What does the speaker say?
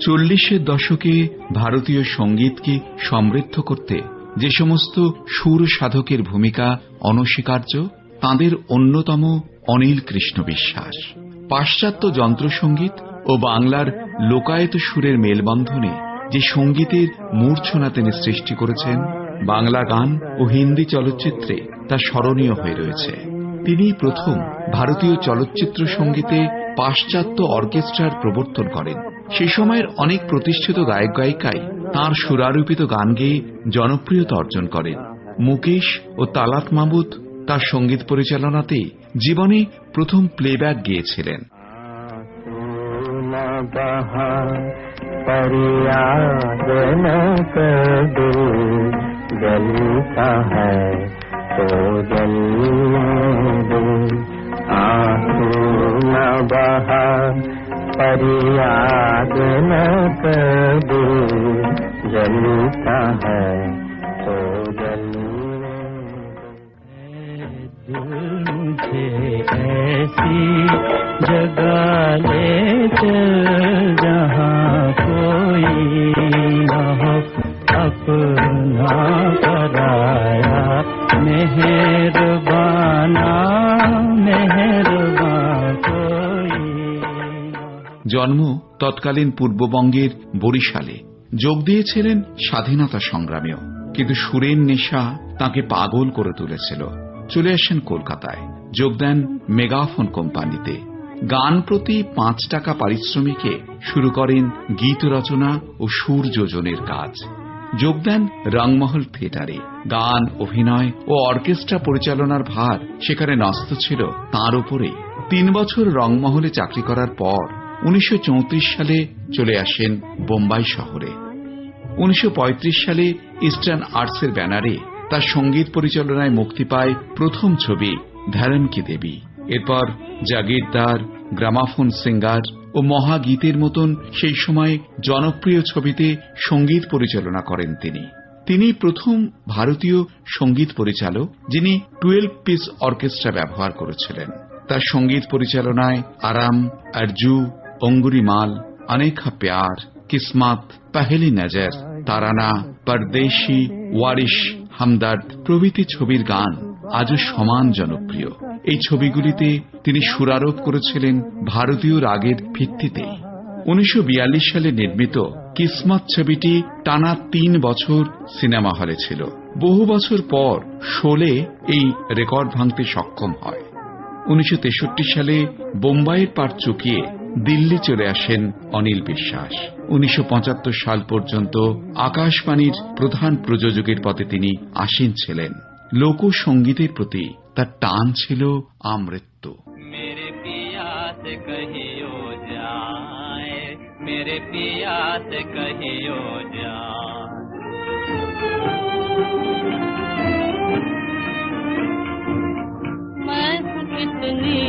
চল্লিশের দশকে ভারতীয় সঙ্গীতকে সমৃদ্ধ করতে যে সমস্ত সুর সাধকের ভূমিকা অনস্বীকার্য, তাঁদের অন্যতম অনিল কৃষ্ণ বিশ্বাস। পাশ্চাত্য যন্ত্রসঙ্গীত ও বাংলার লোকায়ত সুরের মেলবন্ধনে যে সঙ্গীতের মূর্ছনা তিনি সৃষ্টি করেছেন, বাংলা গান ও হিন্দি চলচ্চিত্রে তা স্মরণীয় হয়ে রয়েছে। তিনি প্রথম ভারতীয় চলচ্চিত্র সঙ্গীতে পাশ্চাত্য অর্কেস্ট্রার প্রবর্তন করেন সে সময়ের অনেক প্রতিষ্ঠিত গায়ক গায়িকাই তাঁর সুরারোপিত গান গেয়ে জনপ্রিয়তা অর্জন করেন মুকেশ ও তালাত মাহমুদ তার সঙ্গীত পরিচালনাতে জীবনে প্রথম প্লেব্যাক গেয়েছিলেন न बहा फरियाद न कर दो जलता है तो जलने फरियाद न दो। जलता है तो जलने दो मुझे ऐसी जगा ले चल, जहाँ कोई न हो, अपना कराया मेहरबाना জন্ম তৎকালীন পূর্ববঙ্গের বরিশালে। যোগ দিয়েছিলেন স্বাধীনতা সংগ্রামেও। কিন্তু সুরের নেশা তাকে পাগল করে তুলেছিল। চলে আসেন কলকাতায়। যোগ দেন মেগাফোন কোম্পানিতে। গান প্রতি পাঁচ টাকা পারিশ্রমিকে শুরু করেন গীত রচনা ও সুর যোজনের কাজ। যোগ দেন রংমহল থিয়েটারে। গান, অভিনয় ও অর্কেস্ট্রা পরিচালনার ভার সেখানে ন্যস্ত ছিল। তাঁর উপরে তিন বছর রংমহলে চাকরি করার পর উনিশশো চৌত্রিশ সালে চলে আসেন বোম্বাই শহরে। উনিশশো পঁয়ত্রিশ সালে ইস্টার্ন আর্টসের ব্যানারে তার সংগীত পরিচালনায় মুক্তি পায় প্রথম ছবি ধারণ কি দেবী। এরপর জাগিরদার গ্রামাফোন সিঙ্গার ও মহাগীতের মতন সেই সময় জনপ্রিয় ছবিতে সংগীত পরিচালনা করেন তিনি। তিনি প্রথম ভারতীয় সংগীত পরিচালক, যিনি টুয়েলভ পিস অর্কেস্ট্রা ব্যবহার করেছিলেন। তার সংগীত পরিচালনায় আরাম, আরজু অঙ্গুরি মাল অনেখা প্যার, কিসমত, পহেলি নজর, তারানা, পরদেশি, ওয়ারিশ, হামদার্দ প্রভৃতি ছবির গান আজও সমান জনপ্রিয়। এই ছবিগুলিতে তিনি সুরারোপ করেছিলেন ভারতীয় রাগের ভিত্তিতে। উনিশশো বিয়াল্লিশ সালে নির্মিত কিসমত ছবিটি টানা তিন বছর সিনেমা হলে ছিল। বহু বছর পর শোলে এই রেকর্ড ভাঙতে সক্ষম হয়। উনিশশো তেষট্টি সালে বোম্বাইয়ের পার চুকিয়ে দিল্লি চলে আসেন অনিল বিশ্বাস উনিশশো সাল পর্যন্ত আকাশবাণীর প্রধান প্রযোজকের পদে তিনি আসীন ছিলেন লোকসঙ্গীতের প্রতি তার টান ছিল আমৃত্যু मेरे पिया से कहियो जाए मेरे पिया से कहियो जाए मैं हूँ कितनी मात पिला के